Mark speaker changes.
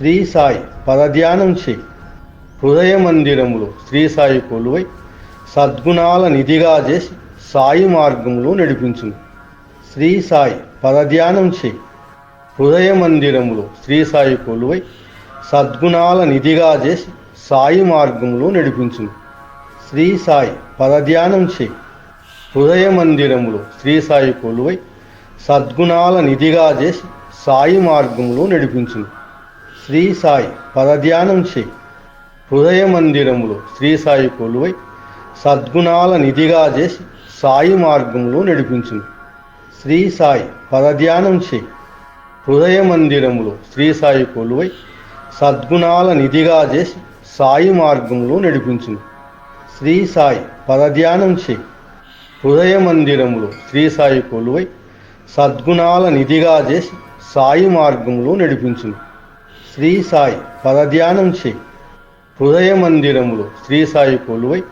Speaker 1: శ్రీ సాయి పదధ్యానం చే హృదయ మందిరములో శ్రీ సాయి కొలువై సద్గుణాల నిధిగా చేసి సాయి మార్గంలో నడిపించును శ్రీ సాయి పదధ్యానం చే హృదయ మందిరములో శ్రీ సాయి కొలువై సద్గుణాల నిధిగా చేసి సాయి మార్గంలో నడిపించును శ్రీ సాయి పదధ్యానం చే హృదయ మందిరములో శ్రీ సాయి కొలువై సద్గుణాల నిధిగా చేసి సాయి మార్గంలో నడిపించును శ్రీ సాయి పదధ్యానం చే హృదయ మందిరములో శ్రీ సాయి కొలువై సద్గుణాల నిధిగా చేసి సాయి మార్గంలో నడిపించును. శ్రీ సాయి పదధ్యానం చే హృదయ మందిరములో శ్రీ సాయి కొలువై సద్గుణాల నిధిగా చేసి సాయి మార్గంలో నడిపించును. శ్రీ సాయి పదధ్యానం చే హృదయ మందిరములో శ్రీ సాయి కొలువై సద్గుణాల నిధిగా చేసి సాయి మార్గంలో నడిపించును. శ్రీ సాయి. పదధ్యానం చేయి. హృదయ మందిరములు శ్రీ సాయి కొలువై